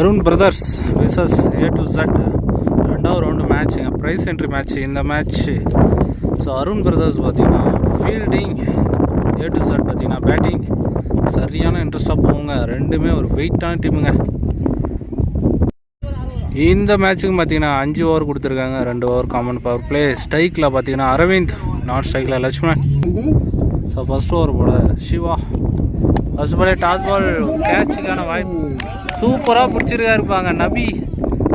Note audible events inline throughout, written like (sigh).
Arun brothers versus A to Z ரெண்டாவது round மேட்ச்சுங்க prize entry match இந்த match so Arun brothers பார்த்தீங்கன்னா fielding A to Z பார்த்தீங்கன்னா batting சரியான இன்ட்ரெஸ்ட்டாக போகுங்க. ரெண்டுமே ஒரு வெயிட்டான டீமுங்க இந்த மேட்ச்சுக்கு பார்த்தீங்கன்னா அஞ்சு ஓவர் கொடுத்துருக்காங்க. ரெண்டு ஓவர் காமன் பவர் பிளே ஸ்ட்ரைக்கில் பார்த்தீங்கன்னா அரவிந்த் நாட் ஸ்ட்ரைக்கில் லட்சுமணன் ஸோ ஃபஸ்ட் ஓவர் போட சிவா ஃபர்ஸ்ட் பாலே டாஸ் பால் கேட்சுக்கான வாய்ப்பு. சூப்பராக பிடிச்சிருக்கா இருப்பாங்க நபி.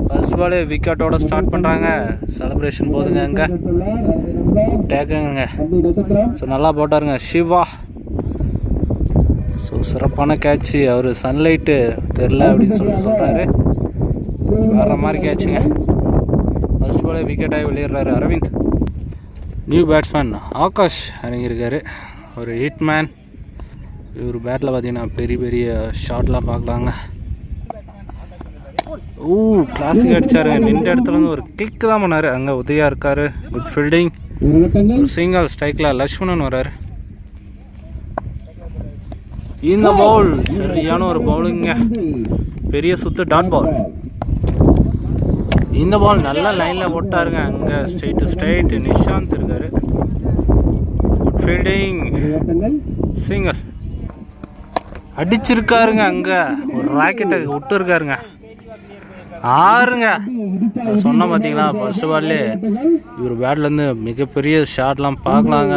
ஃபர்ஸ்ட் பாலே விக்கெட்டோட ஸ்டார்ட் பண்ணுறாங்க செலிப்ரேஷன் போதுங்க அங்கே. டேக்குங்க ஸோ நல்லா போட்டாருங்க. சிவா. ஸோ சிறப்பான கேட்சு அவர் சன்லைட்டு தெரில அப்படின்னு சொல்லி சொல்கிறாரு வேற மாதிரி கேட்சுங்க ஃபர்ஸ்ட் பாலே விக்கெட் ஆகி வெளியிடுறாரு அரவிந்த். நியூ பேட்ஸ்மேன் ஆகாஷ் இறங்கியிருக்காரு. ஒரு ஹிட்மேன் இவர் பேட்டில் பார்த்தீங்கன்னா பெரிய பெரிய ஷாட்லாம் பார்க்கலாங்க. ஊ கிளாஸுக்கு அடிச்சாருங்க நின்ற இடத்துல இருந்து ஒரு கிளிக் தான் பண்ணாரு. அங்கே உதயா இருக்காரு. குட் ஃபீல்டிங் ஒரு சிங்கிள் ஸ்ட்ரைக்கில் லக்ஷ்மணன் வராரு. இந்த பவுல் சரியான ஒரு பவுலிங்க பெரிய சுத்து டாட் பால் இந்த பால் நல்ல லைனில் போட்டாருங்க. அங்கே ஸ்ட்ரைட் டு ஸ்ட்ரைட் நிஷாந்த் இருக்காரு. குட் ஃபீல்டிங் சிங்கர் அடிச்சிருக்காருங்க அங்கே. ஒரு ராக்கெட்டை விட்டு இருக்காருங்க ஆறுங்க. சொன்ன பார்த்தீங்களா ஃபர்ஸ்ட் பால்லே இவர் பேட்லேருந்து மிகப்பெரிய ஷாட்லாம் பார்க்கலாங்க.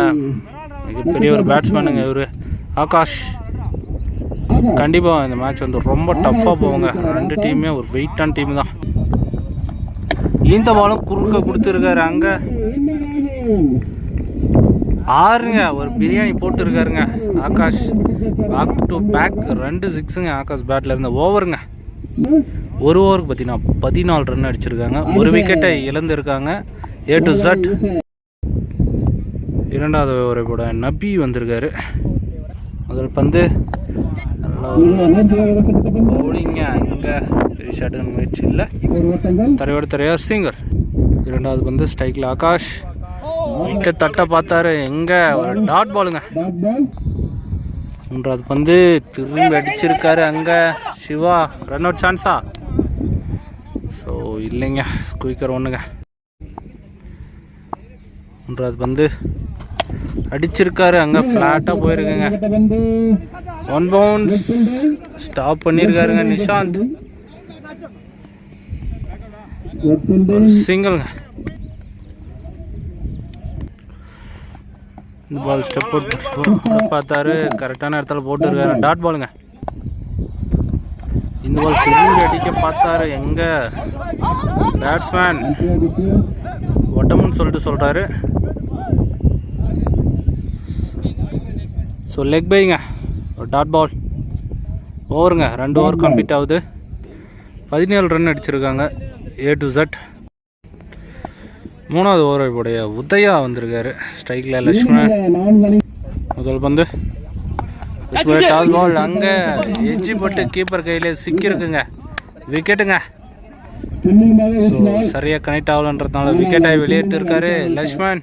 மிகப்பெரிய ஒரு பேட்ஸ்மேனுங்க இவர். ஆகாஷ் கண்டிப்பாக இந்த மேட்ச் வந்து ரொம்ப டஃப்பாக போவாங்க ரெண்டு டீமே ஒரு வெயிட்டான டீம் தான். இந்த பாலும் குறுக்க கொடுத்துருக்காரு அங்கே. ஆறுங்க ஒரு பிரியாணி போட்டுருக்காருங்க. ஆகாஷ் பேக் டு பேக் ரெண்டு சிக்ஸுங்க ஆகாஷ் பேட்டில் இருந்த ஓவருங்க ஒரு ஓவருக்கு பார்த்தீங்கன்னா பதினாலு ரன் அடிச்சிருக்காங்க. ஒரு விக்கெட்டை இழந்திருக்காங்க. ஏ டு ஜட் இரண்டாவது ஓவரை கூட நபி வந்திருக்காரு. முதல் பந்து. பவுலிங்க அங்கே பெரிய ஷாட்டுக்கு முயற்சி இல்லை. தரையோட தரையார் சிங்கர். இரண்டாவது பந்து ஸ்ட்ரைக்கில் ஆகாஷ். விக்கெட் தட்ட பார்த்தாரு. எங்க? ஒரு டாட் பாலுங்க மூன்றாவது பந்து திரும்பி அடிச்சிருக்காரு அங்க. சிவா ரன் அவுட் சான்ஸா இல்லைங்க குயிக்கர் ஒன்றுங்க மூன்றாவது பந்து. அடிச்சிருக்காரு அங்கே ஃப்ளாட்டாக போயிருக்குங்க. ஒன் பவுன்ஸ் ஸ்டாப் பண்ணியிருக்காருங்க நிஷாந்த். சிங்கிள்ங்க இந்த பால் ஸ்டெப் போட்டு பார்த்தாரு. கரெக்டான இடத்துல போட்டுருக்காரு. டாட் பாலுங்க இந்த பால் திரும்பி அடிக்க பார்த்தாரு. எங்க? பேட்ஸ்மேன் ஒட்டமுன்னு சொல்லிட்டு சொல்றாரு. ஸோ லெக் பைங்க ஒரு டாட் பால் ஓவருங்க ரெண்டு ஓவர் கம்ப்ளீட் ஆகுது. பதினேழு ரன் அடிச்சிருக்காங்க. ஏ டு ஜட் மூணாவது ஓவருடைய உதயா வந்திருக்காரு. ஸ்ட்ரைக்கில் லட்சுமணன். முதல் பந்து. லட்சுமணன் டாஸ் பால் அங்கே. எஜ்ஜி போட்டு கீப்பர் கையில் சிக்கியிருக்குங்க. விக்கெட்டுங்க சரியாக கனெக்ட் ஆகலன்றதுனால விக்கெட்டாக வெளியேட்டு இருக்காரு Lakshman.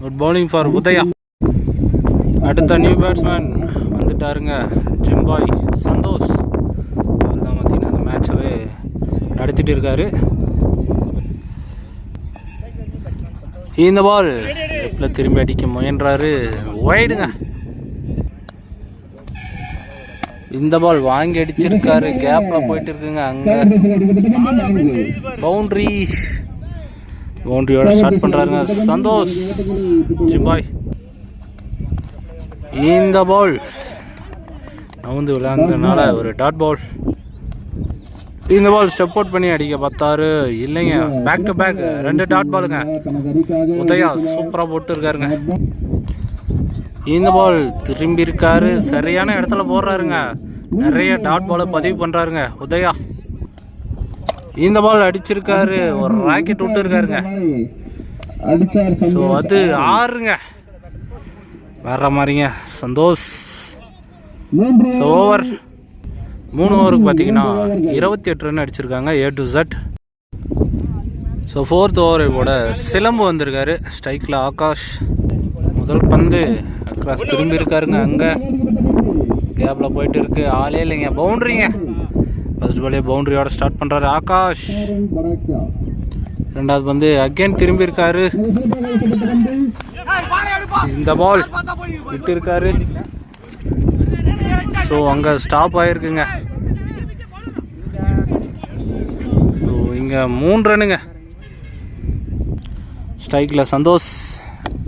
Good bowling for Udaya. அடுத்த நியூ பேட்ஸ்மேன் வந்துட்டாருங்க ஜிம்பாய் சந்தோஷ். அவர் தான் பார்த்தீங்கன்னா அந்த மேட்சவே நடத்திட்டு இருக்காரு. இந்த பால் லெஃப்டில் திரும்பி அடிக்க முயன்றாரு. ஒயிடுங்க இந்த பால் வாங்கி அடிச்சிருக்காரு. (laughs) கேப்ல போயிட்டு இருக்குங்க அங்க. பவுண்டரி பவுண்டரியோட ஸ்டார்ட் பண்றாருங்க. சந்தோஷ். ஜிம்பாய் இந்த பால் நவுந்து விளையாண்டதுனால ஒரு டாட் பால் இந்த பால் ஸ்டெப் அவுட் பண்ணி அடிக்க பார்த்தாரு. இல்லைங்க. பேக் டு பேக் ரெண்டு டாட் பாலுங்க உதயா சூப்பராக போட்டு இருக்காருங்க இந்த பால் திரும்பி இருக்காரு. சரியான இடத்துல போடுறாருங்க. நிறைய டாட் பாலை பதிவு பண்ணுறாருங்க உதயா. இந்த பால் அடிச்சிருக்காரு. ஒரு ராக்கெட் விட்டு இருக்காருங்க ஸோ அது ஆறுங்க. வேற மாதிரிங்க. சந்தோஷ். ஸோ ஓவர் மூணு ஓவருக்கு பார்த்தீங்கன்னா இருபத்தி எட்டு ரன் அடிச்சிருக்காங்க. A to Z so fourth ஓவரை கூட சிலம்பு வந்திருக்காரு. ஸ்ட்ரைக்கில் ஆகாஷ். முதல் பந்து கிராஸ் திரும்பி இருக்காருங்க அங்கே. கேப்பில் போயிட்டு இருக்கு ஆளே இல்லைங்க. பவுண்ட்ரிங்க ஃபர்ஸ்ட் பாலே பவுண்டரியோட ஸ்டார்ட் பண்ணுறாரு ஆகாஷ். ரெண்டாவது வந்து அகைன் திரும்பி இருக்காரு இந்த பால் விட்டு இருக்காரு ஸோ அங்கே ஸ்டாப் ஆகிருக்குங்க ஸோ இங்கே மூணு ரன்னுங்க. ஸ்ட்ரைக்கில் சந்தோஷ்.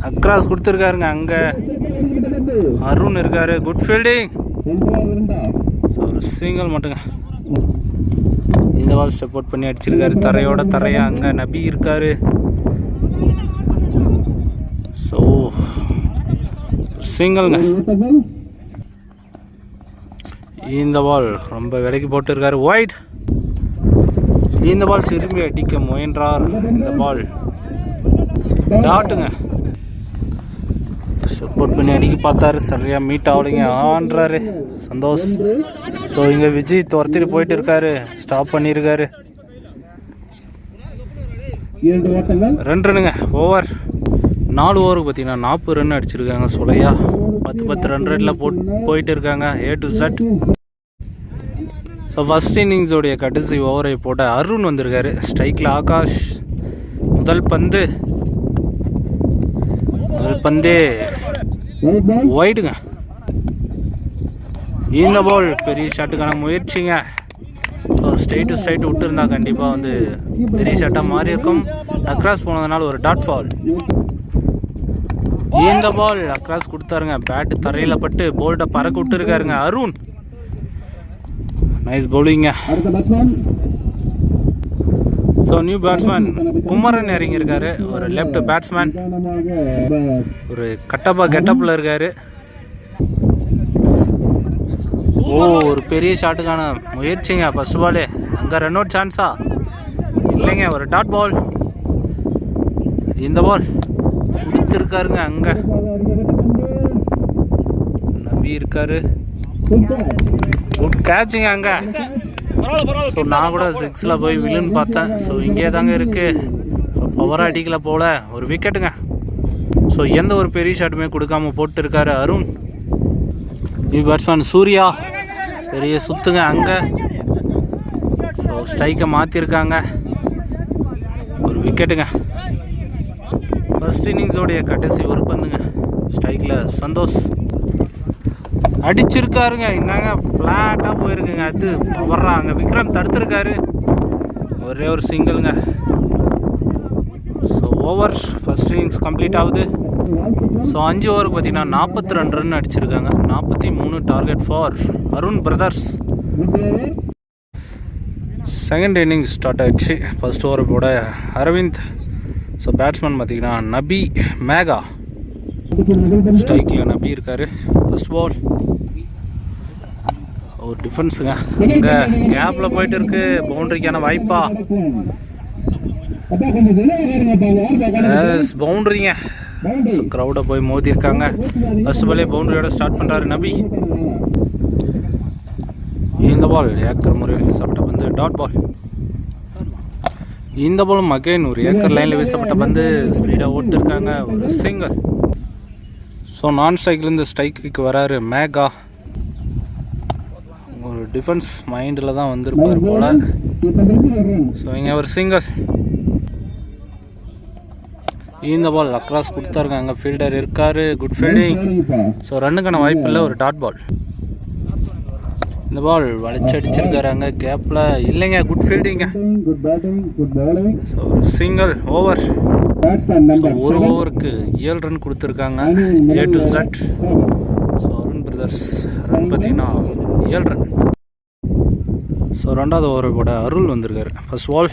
அக்ராஸ் கொடுத்துருக்காருங்க அங்கே. அருண் இருக்காரு. குட் ஃபீல்டிங் ஸோ ஒரு சிங்கிள் மட்டுங்க. இந்த பால் சப்போர்ட் பண்ணி அடிச்சிருக்காரு. தரையோட தரையா அங்கே நபி இருக்காரு. ஸோ சிங்கிள்ங்க இந்த பால் ரொம்ப விலைக்கு போட்டிருக்காரு. ஒயிட் இந்த பால் திரும்பி அடிக்க முயன்றார். இந்த பால் டாட்டுங்க சப்போர்ட் பண்ணி அடிக்க பார்த்தாரு. சரியா மீட் ஆகலைங்க. ஆன்றாரு. சந்தோஷ். ஸோ இங்கே விஜய் துரத்திட்டு போயிட்டு இருக்காரு. ஸ்டாப் பண்ணியிருக்காரு ரெண்டு ரன்னுங்க ஓவர் நாலு ஓவருக்கு பார்த்தீங்கன்னா நாற்பது ரன் அடிச்சிருக்காங்க சுலையா. பத்து பத்து ரன் ரேட்டில் போட் போயிட்டு இருக்காங்க. A to Z so first இன்னிங்ஸோடைய கடைசி ஓவரை போட்ட அருண் வந்திருக்காரு. ஸ்ட்ரைக்கில் ஆகாஷ் முதல் பந்து. பந்தே ஒயிடுங்க இந்த பால் பெரிய ஷாட்டுக்கான முயற்சிங்க ஸோ ஸ்ட்ரைட் டு ஸ்ட்ரைட் விட்டுருந்தா கண்டிப்பாக வந்து பெரிய ஷாட்டாக மாறி இருக்கும் அக்ராஸ் போனதுனால ஒரு டாட் ஃபால் இந்த பால் அக்ராஸ் கொடுத்தாருங்க பேட்டு தரையில் பட்டு போல்ட்டை பறக்க விட்டுருக்காருங்க அருண் நைஸ் பவுலிங்க ஸோ நியூ பேட்ஸ்மேன் குமரன் இறங்கியிருக்காரு. ஒரு லெஃப்ட் பேட்ஸ்மேன் ஒரு கட்டப்பா கெட்டப்பில் இருக்காரு. ஓ ஒரு பெரிய ஷாட்டுக்கான முயற்சிங்க ஃபர்ஸ்ட் பாலே அங்கே ரன் அவுட் சான்ஸா இல்லைங்க ஒரு டாட் பால் இந்த பால் கொடுத்துருக்காருங்க அங்கே. நம்பி இருக்காரு. குட் கேட்சுங்க அங்கே. ஸோ நான் கூட சிக்ஸில் போய் வில்லுன்னு பார்த்தேன். ஸோ இங்கே தாங்க இருக்கு. ஸோ பவராக அடிக்கல போல. ஒரு விக்கெட்டுங்க ஸோ எந்த ஒரு பெரிய ஷாட்டுமே கொடுக்காம போட்டு இருக்காரு அருண். New batsman Surya. பெரிய சுத்துங்க அங்கே. ஸோ ஸ்ட்ரைக்கை மாற்றிருக்காங்க ஒரு விக்கெட்டுங்க ஃபர்ஸ்ட் இன்னிங்ஸோடைய கடைசி ஒரு பந்துங்க. ஸ்ட்ரைக்கில் சந்தோஷ். அடிச்சிருக்காருங்க. என்னங்க ஃப்ளாட்டாக போயிருக்குங்க. அது வர்றா அங்கே விக்ரம் தடுத்துருக்காரு. ஒரே ஒரு சிங்கிள்ங்க so over first innings complete ஆகுது. ஸோ அஞ்சு ஓவருக்கு பார்த்தீங்கன்னா நாற்பத்தி ரெண்டு ரன் அடிச்சிருக்காங்க. நாற்பத்தி மூணு target for Arun brothers second inning start ஆகிடுச்சு ஃபர்ஸ்ட் ஓவர் போட அரவிந்த் ஸோ பேட்ஸ்மேன் பார்த்தீங்கன்னா நபி மேகா ஸ்ட்ரைக்கில் நபி இருக்காரு. ஃபஸ்ட் பால் ஒரு டிஃபென்ஸுங்க அங்கே கேப்பில் போயிட்டு இருக்கு பவுண்டரிக்கான வாய்ப்பா பவுண்டரிங்க க்ரௌடை போய் மோதிருக்காங்க ஃபர்ஸ்ட் பாலே பவுண்டரியோட ஸ்டார்ட் பண்ணுறாரு நபி. இந்த பால் ஏக்கர் முறையில் வீசப்பட்ட பந்து டாட் பால் இந்த பாலும் அகைன் ஒரு ஏக்கர் லைனில் வீசப்பட்ட பந்து ஸ்பீடாக ஓட்டிருக்காங்க. ஒரு சிங்கிள் ஸோ நான் ஸ்ட்ரைக்லேருந்து ஸ்ட்ரைக்கு வராரு மேகா. டிஃபென்ஸ் மைண்டில் தான் வந்திருப்பார் போல. ஸோ இங்கே ஒரு சிங்கிள் இந்த பால் அக்ராஸ் கொடுத்தாருக்காங்க ஃபீல்டர் இருக்காரு. குட் ஃபீல்டிங் ஸோ ரன்னுக்கான வாய்ப்பு இல்லை ஒரு டாட் பால் இந்த பால் வளைச்சு அடிச்சிருக்காரு கேப்பில் இல்லைங்க. குட் ஃபீல்டிங்க ஸோ ஒரு சிங்கிள் ஓவர் ஒரு ஓவருக்கு ஏழு ரன் கொடுத்துருக்காங்க. A to Z so Arun brothers run பார்த்தீங்கன்னா ஏழு ரன் ரெண்டாவது ஓவர் கூட அருள் வந்திருக்காரு. ஃபர்ஸ்ட் பால்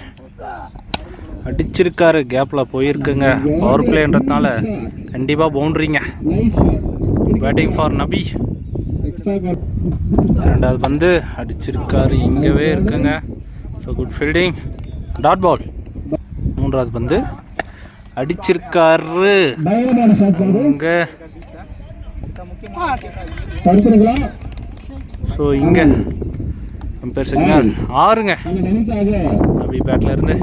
அடிச்சிருக்காரு கேப்பில் போயிருக்குங்க. பவர் பிளேன்றதுனால கண்டிப்பாக பவுண்ட்ரிங்க. பேட்டிங் ஃபார் நபி. ரெண்டாவது பந்து அடிச்சிருக்காரு இங்கவே இருக்குங்க. So good fielding dot ball மூன்றாவது பந்து அடிச்சிருக்காரு. இங்கே. ஸோ இங்கே. பேர் சிக்னல் ஆறுங்க. அபி பேட்டில் இருந்து.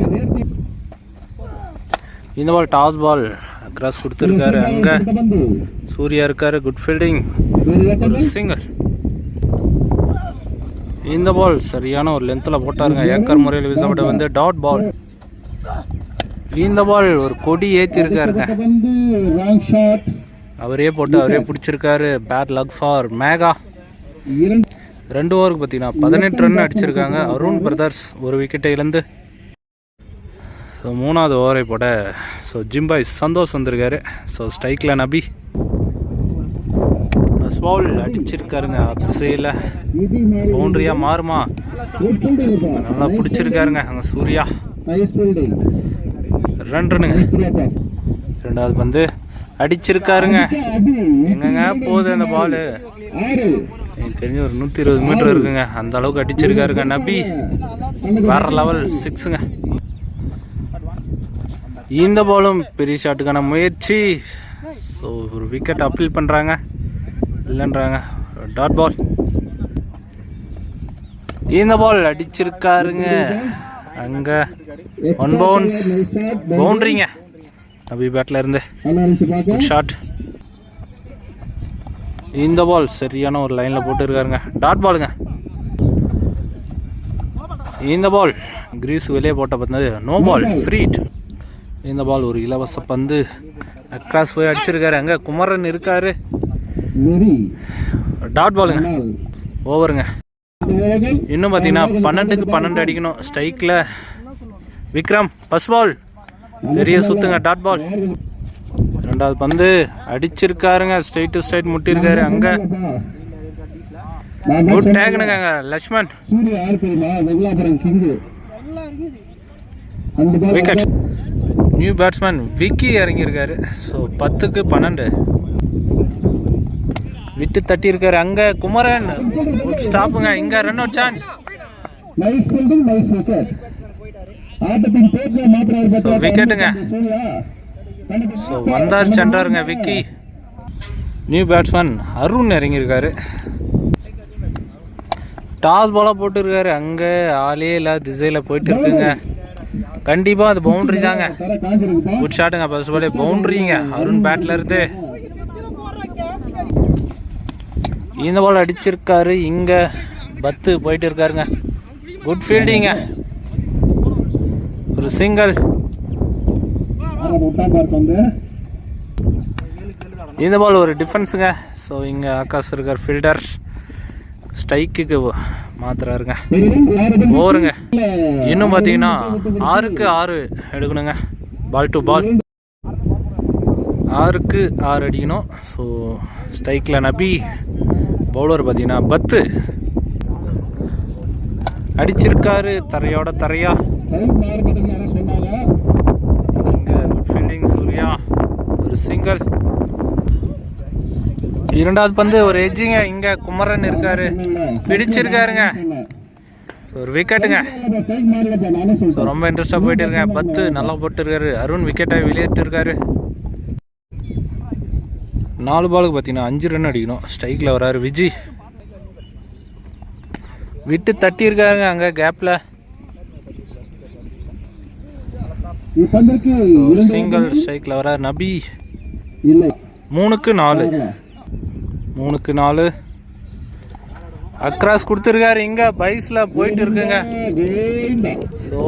இந்த பால் டாஸ் பால் கிராஸ் கொடுத்துருக்காரு. அங்கே சூர்யா இருக்காரு. குட் ஃபீல்டிங் ஒரு சிங்கர் சிங்கிள் இந்த பால் சரியான ஒரு லென்த்தில் போட்டாருங்க. ஏக்கர் முறையில் வீசப்பட்ட வந்து டாட் பால் இந்த பால் ஒரு கொடி ஏற்றி இருக்காருங்க அவரே போட்டு அவரே பிடிச்சிருக்காரு. பேட் லக் ஃபார் மேகா ரெண்டு ஓவருக்கு பார்த்தீங்கன்னா பதினெட்டு ரன் அடிச்சிருக்காங்க. அருண் பிரதர்ஸ் ஒரு விக்கெட்டை இழந்து. ஸோ மூணாவது ஓவரை போட ஸோ ஜிம்பாய் சந்தோஷ் வந்திருக்காரு. ஸோ ஸ்ட்ரைக்கில் நபி. பால் அடிச்சிருக்காருங்க. அதிசையில் பவுண்டரியா மாறுமா? நல்லா பிடிச்சிருக்காருங்க. அங்கே சூர்யா. நைஸ் ரன்னுங்க ரெண்டாவது பந்து அடிச்சிருக்காருங்க. எங்கங்க போகுது அந்த பால் எனக்கு தெரிஞ்சு ஒரு நூற்றி இருபது மீட்டர் இருக்குங்க. அந்த அளவுக்கு அடிச்சிருக்காருங்க நபி. வேற லெவல் சிக்ஸுங்க இந்த பாலும் பெரிய ஷாட்டுக்கான முயற்சி. ஸோ ஒரு விக்கெட் அப்பீல் பண்ணுறாங்க இல்லைன்றாங்க. டாட் பால் இந்த பால் அடிச்சிருக்காருங்க. அங்கே ஒன் பவுன்ஸ் பவுண்ட்ரிங்க பவுண்டரிங்க நபி பேட்டில் இருந்து. ஷாட் இந்த பால் சரியான ஒரு லைனில் போட்டு இருக்காருங்க டாட் பாலுங்க இந்த பால் கிரீஸ் வெளியே போட்ட பந்தது நோ பால் ஃப்ரீட் இந்த பால் ஒரு இலவச பந்து. அக்ராஸ் போய் அடிச்சிருக்காரு. அங்கே குமரன் இருக்காரு. டாட் பாலுங்க ஓவருங்க இன்னும் பார்த்தீங்கன்னா பன்னெண்டுக்கு பன்னெண்டு அடிக்கணும். ஸ்ட்ரைக்கில் விக்ரம் பஸ் பால் பெரிய சுத்துங்க. டாட் பால் ரெண்டாவது பந்து அடிச்சிருக்காருங்க. ஸ்ட்ரைட் டு ஸ்ட்ரைட் முட்டிருக்காரு அங்கே குட் டேக்னுங்க அங்கே Laxman. Wicket new batsman Vicky இறங்கியிருக்காரு. So பத்துக்கு பன்னெண்டு. விட்டு தட்டியிருக்காரு. அங்கே குமரன் ஸ்டாப்புங்க இங்கே run out chance nice so வந்தார் சென்றாருங்க விக்கி. நியூ பேட்ஸ்மேன் அருண் இறங்கியிருக்காரு. டாஸ் பாலாக போட்டிருக்காரு. அங்கே ஆளே இல்லாத திசையில் போயிட்டு இருக்குங்க கண்டிப்பாக அது பவுண்ட்ரி தாங்க. குட் ஷாட்டுங்க ஃபர்ஸ்ட் பாலே பவுண்டரிங்க அருண் பேட்டில் இருந்து. இந்த பால் அடிச்சிருக்காரு. இங்கே பத்து போயிட்டு இருக்காருங்க குட் ஃபீல்டிங்க ஒரு சிங்கிள் இந்த பால் ஒரு டிஃபென்ஸுங்க ஸோ இங்கே ஆகாஷ் இருக்கார் ஃபீல்டர் ஸ்ட்ரைக்குக்கு மாத்துறாருங்க. ஓவருங்க இன்னும் பார்த்தீங்கன்னா ஆறுக்கு ஆறு எடுக்கணுங்க. பால் டு பால் ஆறுக்கு ஆறு அடிக்கணும். ஸோ ஸ்ட்ரைக்கில் நபி பவுலர் பார்த்தீங்கன்னா பத்து. அடிச்சிருக்காரு தரையோட தரையா டைம் மாறுபடுன்னு யாரோ சொன்னாங்க இங்கே குட் ஃபீல்டிங் சூர்யா ஒரு சிங்கிள் இரண்டாவது பந்து ஒரு எஜ்ஜிங்க இங்கே குமரன் இருக்காரு. பிடிச்சிருக்காருங்க. ஒரு விக்கெட்டுங்க ஸோ ரொம்ப இன்ட்ரெஸ்டாக போயிட்டு இருக்கேன். பத்து நல்லா போட்டுருக்காரு. அருண் விக்கெட்டை வெளியேற்றிருக்காரு. நாலு பாலுக்கு பார்த்தீங்கன்னா அஞ்சு ரன் அடிக்கணும். ஸ்ட்ரைக்கில் வராரு விஜி. விட்டு தட்டியிருக்காருங்க அங்கே கேப்பில் இரண்டு சிங்கிள் ஸ்ட்ரைக்கில் வராரு நபி. இல்லை. மூணுக்கு நாலு. மூணுக்கு நாலு. அக்ராஸ் கொடுத்துருக்காரு இங்க பைஸ்ல போயிட்டு இருக்குங்க. ஸோ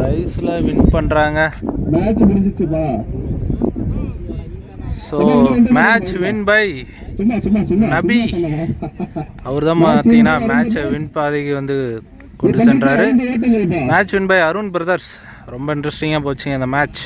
பைஸ்ல வின் பண்றாங்க. So match win by Nabi. அவர் தான் பார்த்தீங்கன்னா மேட்சை வின் பாதைக்கு வந்து கொண்டு சென்றாரு. Match win by Arun brothers ரொம்ப இன்ட்ரெஸ்டிங்காக போச்சுங்க இந்த மேட்ச்